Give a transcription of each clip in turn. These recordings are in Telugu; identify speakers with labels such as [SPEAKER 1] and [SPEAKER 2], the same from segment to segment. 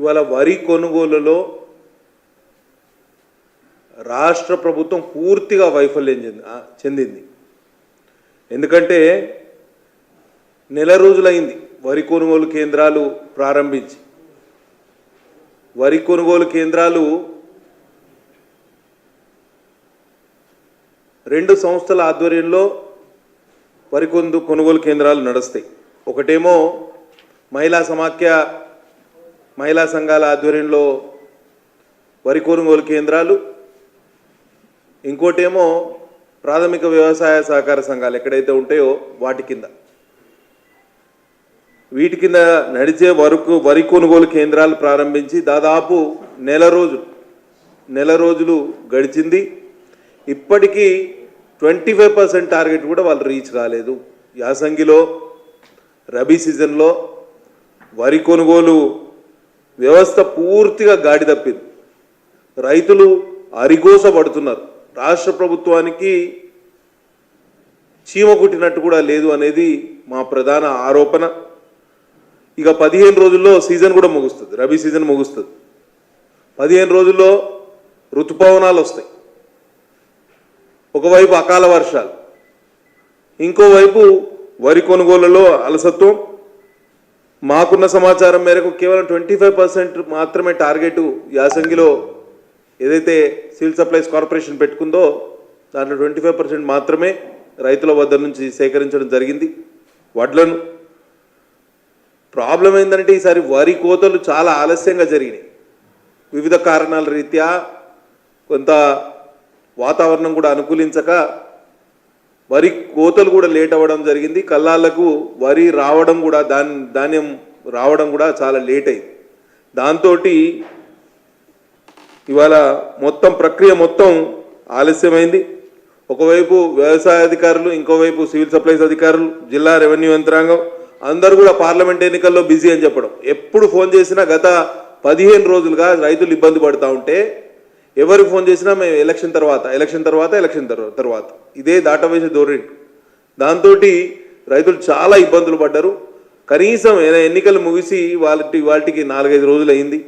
[SPEAKER 1] ఇవాళ వరి కొనుగోలులో రాష్ట్ర ప్రభుత్వం పూర్తిగా వైఫల్యం చెంది చెందింది. ఎందుకంటే నెల రోజులైంది వరి కొనుగోలు కేంద్రాలు ప్రారంభించి. వరి కొనుగోలు కేంద్రాలు రెండు సంస్థల ఆధ్వర్యంలో వరి కొందు కొనుగోలు కేంద్రాలు నడుస్తాయి. ఒకటేమో మహిళా సమాఖ్య మహిళా సంఘాల ఆధ్వర్యంలో వరి కొనుగోలు కేంద్రాలు ఇంకోటేమో ప్రాథమిక వ్యవసాయ సహకార సంఘాలు ఎక్కడైతే ఉంటాయో వాటి కింద. వీటి కింద నడిచే వరకు వరి కొనుగోలు కేంద్రాలు ప్రారంభించి దాదాపు నెల రోజులు నెల రోజులు గడిచింది. ఇప్పటికీ ట్వంటీ ఫైవ్ పర్సెంట్ టార్గెట్ కూడా వాళ్ళు రీచ్ కాలేదు యాసంగిలో రబీ సీజన్లో వరి కొనుగోలు వ్యవస్థ పూర్తిగా గాడి తప్పింది. రైతులు అరిగోసపడుతున్నారు రాష్ట్ర ప్రభుత్వానికి చీమ కుట్టినట్టు కూడా లేదు అనేది మా ప్రధాన ఆరోపణ. ఇక పదిహేను రోజుల్లో సీజన్ కూడా ముగుస్తుంది. రబీ సీజన్ ముగుస్తుంది. పదిహేను రోజుల్లో ఋతుపవనాలు వస్తాయి. ఒకవైపు అకాల వర్షాలు ఇంకోవైపు వరి కొనుగోలులో అలసత్వం మాకున్న సమాచారం మేరకు కేవలం ట్వంటీ ఫైవ్ పర్సెంట్ మాత్రమే టార్గెట్ యాసంగిలో ఏదైతే సివిల్ సప్లైస్ కార్పొరేషన్ పెట్టుకుందో దాంట్లో ట్వంటీ ఫైవ్ పర్సెంట్ మాత్రమే రైతుల వద్ద నుంచి సేకరించడం జరిగింది. వడ్లను. ప్రాబ్లం ఏంటంటే ఈసారి వరి కోతలు చాలా ఆలస్యంగా జరిగినాయి. వివిధ కారణాల రీత్యా కొంత వాతావరణం కూడా అనుకూలించక వరి కోతలు కూడా లేట్ అవ్వడం జరిగింది. కల్లాలకు వరి రావడం కూడా దాన్ ధాన్యం రావడం కూడా చాలా లేట్ అయింది. దాంతో ఇవాళ మొత్తం ప్రక్రియ మొత్తం ఆలస్యమైంది. ఒకవైపు వ్యవసాయ అధికారులు ఇంకోవైపు సివిల్ సప్లైస్ అధికారులు జిల్లా రెవెన్యూ యంత్రాంగం అందరూ కూడా పార్లమెంట్ ఎన్నికల్లో బిజీ అని చెప్పడం. ఎప్పుడు ఫోన్ చేసినా గత పదిహేను రోజులుగా రైతులు ఇబ్బంది పడుతూ ఉంటే ఎవరికి ఫోన్ చేసినా మేము ఎలక్షన్ తర్వాత ఎలక్షన్ తర్వాత ఎలక్షన్ తర్వాత. ఇదే దాటవేసే ధోరణి. దాంతో రైతులు చాలా ఇబ్బందులు పడ్డారు. కనీసం ఎన్నికలు ముగిసి వాళ్ళకి వాటికి నాలుగైదు రోజులు అయింది.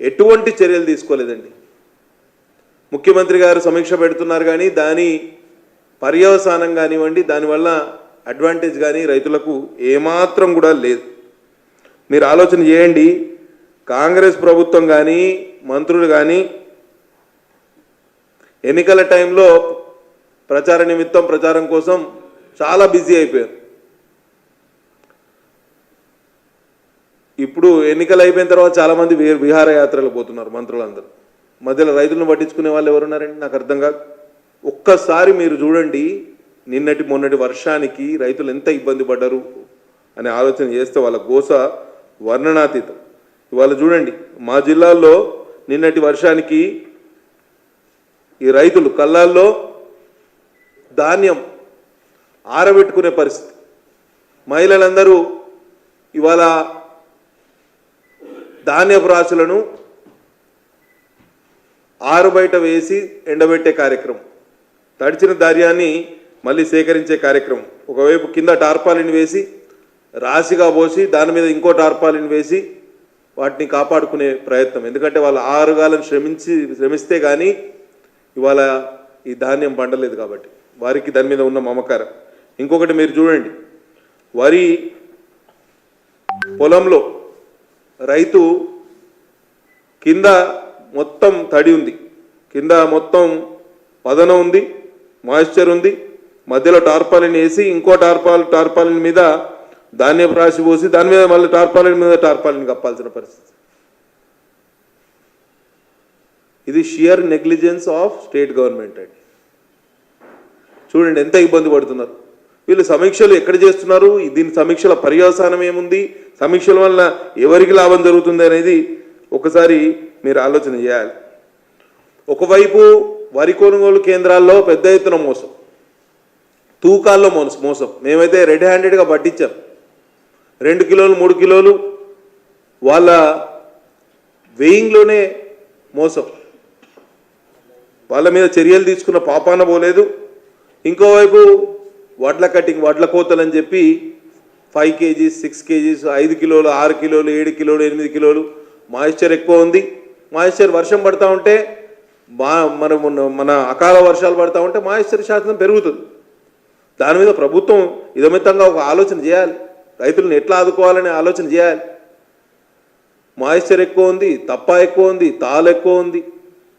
[SPEAKER 1] ఎటువంటి చర్యలు తీసుకోలేదండి. ముఖ్యమంత్రి గారు సమీక్ష పెడుతున్నారు కానీ దాని పర్యవసానం కానివ్వండి దానివల్ల అడ్వాంటేజ్ కానీ రైతులకు ఏమాత్రం కూడా లేదు. మీరు ఆలోచన చేయండి. కాంగ్రెస్ ప్రభుత్వం కానీ మంత్రులు కానీ ఎన్నికల టైంలో ప్రచార నిమిత్తం ప్రచారం కోసం చాలా బిజీ అయిపోయారు. ఇప్పుడు ఎన్నికలు అయిపోయిన తర్వాత చాలా మంది విహారయాత్రలు పోతున్నారు మంత్రులందరూ. మధ్యలో రైతులను పట్టించుకునే వాళ్ళు ఎవరున్నారండి నాకు అర్థం కాదు. ఒక్కసారి మీరు చూడండి నిన్నటి మొన్నటి వర్షానికి రైతులు ఎంత ఇబ్బంది పడ్డారు అనే ఆలోచన చేస్తే వాళ్ళ గోస వర్ణనాతీతం. ఇవాళ చూడండి మా జిల్లాల్లో నిన్నటి వర్షానికి ఈ రైతులు కళ్ళాల్లో ధాన్యం ఆరబెట్టుకునే పరిస్థితి. మహిళలందరూ ఇవాళ ధాన్యపు రాశులను ఆరుబయట వేసి ఎండబెట్టే కార్యక్రమం. తడిచిన ధాన్యాన్ని మళ్ళీ సేకరించే కార్యక్రమం. ఒకవైపు కింద టార్పాలిన్ వేసి రాశిగా పోసి దాని మీద ఇంకో టార్పాలిన్ వేసి వాటిని కాపాడుకునే ప్రయత్నం. ఎందుకంటే వాళ్ళు ఆరుగాలను శ్రమించి శ్రమిస్తే కానీ ఇవాళ ఈ ధాన్యం పండలేదు కాబట్టి వారికి దాని మీద ఉన్న మమకారం. ఇంకొకటి మీరు చూడండి వరి పొలంలో రైతు కింద మొత్తం తడి ఉంది. కింద మొత్తం పదన ఉంది మాయిశ్చర్ ఉంది. మధ్యలో టార్పాలిన్ వేసి ఇంకో టార్పాల్ టార్పాలిన్ మీద ధాన్యపు రాసి పోసి దాని మీద మళ్ళీ టార్పాలిన్ మీద టార్పాలిన్ కప్పాల్సిన పరిస్థితి. ఇది sheer negligence of state government అండి. చూడండి ఎంత ఇబ్బంది పడుతున్నారు. వీళ్ళు సమీక్షలు ఎక్కడ చేస్తున్నారు? దీని సమీక్షల పర్యవసానం ఏముంది? సమీక్షల వల్ల ఎవరికి లాభం జరుగుతుంది అనేది ఒకసారి మీరు ఆలోచన చేయాలి. ఒకవైపు వరి కొనుగోలు కేంద్రాల్లో పెద్ద ఎత్తున మోసం. తూకాల్లో మోసం మోసం. మేమైతే రెడ్ హ్యాండెడ్గా పట్టించాం. రెండు కిలోలు మూడు కిలోలు వాళ్ళ వెయింగ్లోనే మోసం. వాళ్ళ మీద చర్యలు తీసుకున్న పాపాన పోలేదు. ఇంకోవైపు వడ్ల కటింగ్ వడ్ల కోతలు అని చెప్పి ఫైవ్ కేజీస్ సిక్స్ కేజీస్ ఐదు కిలోలు ఆరు కిలోలు ఏడు కిలోలు ఎనిమిది కిలోలు మాయిశ్చర్ ఎక్కువ ఉంది. మాయిశ్చర్ వర్షం పడతా ఉంటే మా మన మన- అకాల వర్షాలు పడతా ఉంటే మాయిశ్చర్ శాతం పెరుగుతుంది. దాని మీద ప్రభుత్వం ఇదమితంగా ఒక ఆలోచన చేయాలి. రైతులను ఎట్లా ఆదుకోవాలనే ఆలోచన చేయాలి. మాయిశ్చర్ ఎక్కువ ఉంది తప్ప ఎక్కువ ఉంది తాలు ఎక్కువ ఉంది.